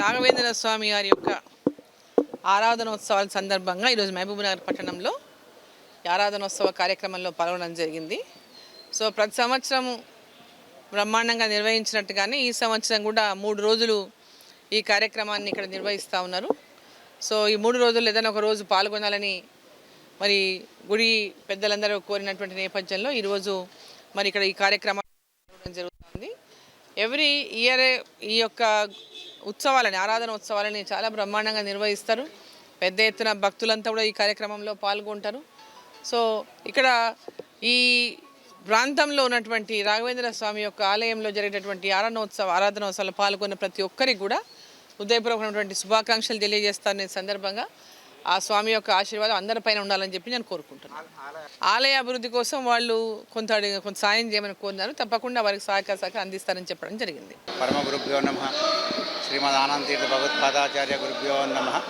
రాఘవేంద్ర స్వామి వారి యొక్క ఆరాధనోత్సవాల సందర్భంగా ఈరోజు మహబూబ్నగర్ పట్టణంలో ఆరాధనోత్సవ కార్యక్రమంలో పాల్గొనడం జరిగింది. సో ప్రతి సంవత్సరం బ్రహ్మాండంగా నిర్వహించినట్టుగానే ఈ సంవత్సరం కూడా మూడు రోజులు ఈ కార్యక్రమాన్ని ఇక్కడ నిర్వహిస్తూ ఉన్నారు. సో ఈ మూడు రోజులు ఏదైనా ఒక రోజు పాల్గొనాలని మరి గుడి పెద్దలందరూ కోరినటువంటి నేపథ్యంలో ఈరోజు మరి ఇక్కడ ఈ కార్యక్రమం జరుగుతుంది. ఎవ్రీ ఇయర్ ఈ యొక్క ఉత్సవాలని ఆరాధన ఉత్సవాలని చాలా బ్రహ్మాండంగా నిర్వహిస్తారు. పెద్ద ఎత్తున భక్తులంతా కూడా ఈ కార్యక్రమంలో పాల్గొంటారు. సో ఇక్కడ ఈ ప్రాంతంలో ఉన్నటువంటి రాఘవేంద్ర స్వామి యొక్క ఆలయంలో జరిగేటటువంటి ఆరాధనోత్సవ ఆరాధనోత్సవాలు పాల్గొన్న ప్రతి ఒక్కరికి కూడా హృదయపూర్వకమైనటువంటి శుభాకాంక్షలు తెలియజేస్తారనే సందర్భంగా. ఆ స్వామి యొక్క ఆశీర్వాదం అందరిపైన ఉండాలని చెప్పి నేను కోరుకుంటున్నాను. ఆలయ అభివృద్ధి కోసం వాళ్ళు కొంత అడిగి- కొంత సాయం చేయమని కోరినారు. తప్పకుండా వారికి సహాయక శాఖ అందిస్తారని చెప్పడం జరిగింది. పరమ గురుభ్యో నమ. శ్రీమద్ ఆనంద తీర్థ భగవత్పాదాచార్య గురుభ్యో నమ.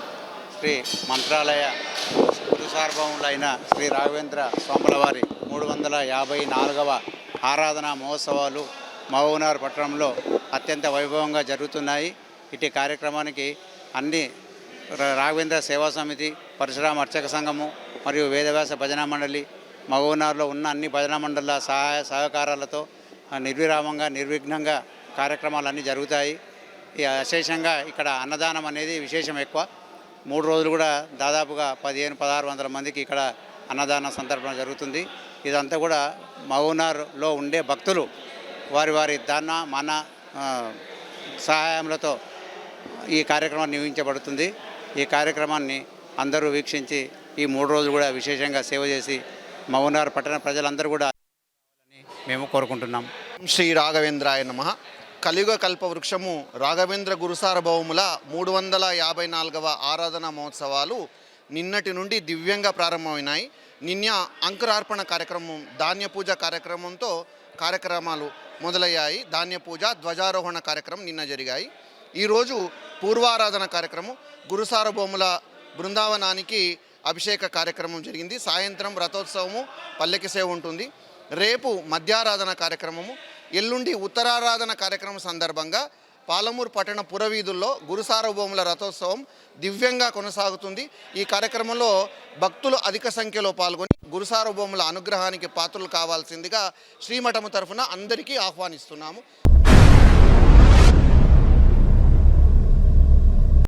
శ్రీ మంత్రాలయ గురు సార్వభౌములైన శ్రీ రాఘవేంద్ర స్వాముల వారి మూడు వందల యాభై నాలుగవ ఆరాధన మహోత్సవాలు మహబూబ్నగర్ పట్టణంలో అత్యంత వైభవంగా జరుగుతున్నాయి. ఇటు కార్యక్రమానికి అన్ని రాఘవేంద్ర సేవా సమితి పరశురామ అర్చక సంఘము మరియు వేదవ్యాస భజన మండలి మహబూబ్నగర్లో ఉన్న అన్ని భజన మండల సహాయ సహకారాలతో నిర్విరామంగా నిర్విఘ్నంగా కార్యక్రమాలన్నీ జరుగుతాయి. ఈ అశేషంగా ఇక్కడ అన్నదానం అనేది విశేషం ఎక్కువ. మూడు రోజులు కూడా దాదాపుగా పదిహేను పదహారు వందల మందికి ఇక్కడ అన్నదాన సందర్భం జరుగుతుంది. ఇదంతా కూడా మహబూబ్నగర్లో ఉండే భక్తులు వారి వారి దాన మన సహాయములతో ఈ కార్యక్రమం నిర్వహించబడుతుంది. ఈ కార్యక్రమాన్ని అందరూ వీక్షించి ఈ మూడు రోజులు కూడా విశేషంగా సేవ చేసి మౌనార్ పట్టణ ప్రజలందరూ కూడా మేము కోరుకుంటున్నాం. శ్రీ రాఘవేంద్రాయ నమ. కలియుగ కల్ప వృక్షము రాఘవేంద్ర గురుసార్వభౌముల మూడు వందల యాభై నాలుగవ ఆరాధన మహోత్సవాలు నిన్నటి నుండి దివ్యంగా ప్రారంభమైనాయి. నిన్న అంకురార్పణ కార్యక్రమం ధాన్య పూజ కార్యక్రమంతో కార్యక్రమాలు మొదలయ్యాయి. ధాన్య పూజ ధ్వజారోహణ కార్యక్రమం నిన్న జరిగాయి. ఈరోజు పూర్వారాధన కార్యక్రమం గురుసారభౌముల బృందావనానికి అభిషేక కార్యక్రమం జరిగింది. సాయంత్రం రథోత్సవము పల్లెకి సేవ ఉంటుంది. రేపు మధ్యారాధన కార్యక్రమము. ఎల్లుండి ఉత్తరారాధన కార్యక్రమం సందర్భంగా పాలమూరు పట్టణ పురవీధుల్లో గురుసార్వభౌముల రథోత్సవం దివ్యంగా కొనసాగుతుంది. ఈ కార్యక్రమంలో భక్తులు అధిక సంఖ్యలో పాల్గొని గురుసార్వభౌముల అనుగ్రహానికి పాత్రలు కావాల్సిందిగా శ్రీమఠము తరఫున అందరికీ ఆహ్వానిస్తున్నాము.